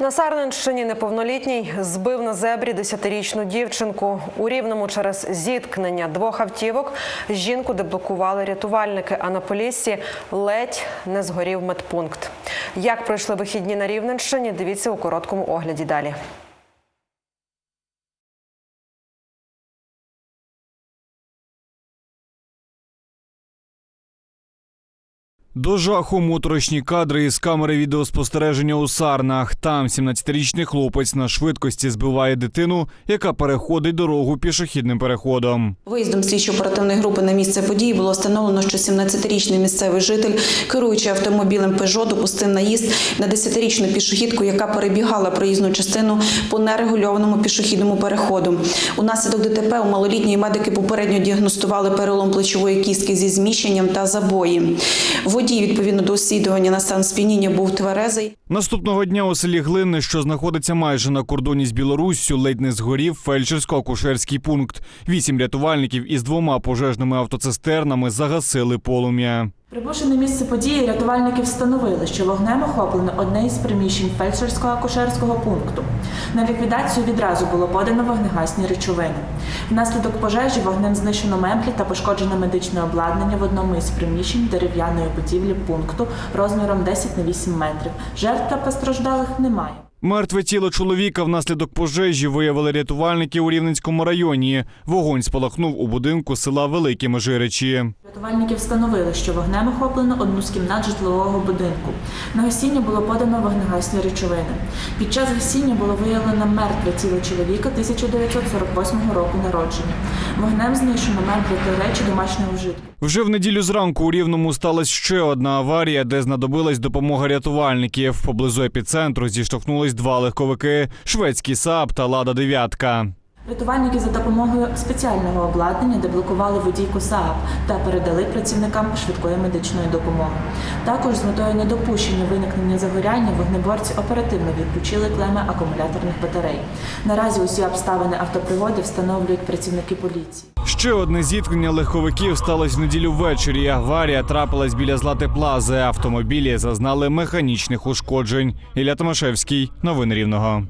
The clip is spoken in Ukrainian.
На Сарненщині неповнолітній збив на зебрі десятирічну дівчинку. У Рівному через зіткнення двох автівок жінку деблокували рятувальники, а на полісі ледь не згорів медпункт. Як пройшли вихідні на Рівненщині, дивіться у короткому огляді далі. До жаху моторошні кадри із камери відеоспостереження у Сарнах. Там 17-річний хлопець на швидкості збиває дитину, яка переходить дорогу пішохідним переходом. Виїздом слідчо-оперативної групи на місце події було встановлено, що 17-річний місцевий житель, керуючи автомобілем Peugeot, допустив наїзд на 10-річну пішохідку, яка перебігала проїзну частину по нерегульованому пішохідному переходу. Унаслідок ДТП у малолітньої медики попередньо діагностували перелом плечової кістки зі зміщенням та забої. Водій, відповідно до освідування на стан сп'яніння, був тверезий. Наступного дня у селі Глинне, що знаходиться майже на кордоні з Білоруссю, ледь не згорів фельдшерсько-акушерський пункт. Вісім рятувальників із двома пожежними автоцистернами загасили полум'я. Прибувши на місце події, рятувальники встановили, що вогнем охоплено одне із приміщень фельдшерського акушерського пункту. На ліквідацію відразу було подано вогнегасні речовини. Внаслідок пожежі вогнем знищено меблі та пошкоджено медичне обладнання в одному із приміщень дерев'яної будівлі пункту розміром 10 на 8 метрів. Жертв та постраждалих немає. Мертве тіло чоловіка внаслідок пожежі виявили рятувальники у Рівненському районі. Вогонь спалахнув у будинку села Великі Межиричі. Рятувальники встановили, що вогнем охоплено одну з кімнат житлового будинку. На гасіння було подано вогнегасні речовини. Під час гасіння було виявлено мертве тіло чоловіка 1948 року народження. Вогнем знищено мертві та речі домашнього вжитку. Вже в неділю зранку у Рівному сталася ще одна аварія, де знадобилась допомога рятувальників. Поблизу епіцентру зіштовхнулись два легковики – шведський САП та Лада Дев'ятка. Рятувальники за допомогою спеціального обладнання деблокували водійку СААП та передали працівникам швидкої медичної допомоги. Також з метою недопущення виникнення загоряння вогнеборці оперативно відключили клеми акумуляторних батарей. Наразі усі обставини автоприводу встановлюють працівники поліції. Ще одне зіткнення легковиків сталося в неділю ввечері. Аварія трапилась біля Злати Плази. Автомобілі зазнали механічних ушкоджень. Ілля Томашевський. Новини Рівного.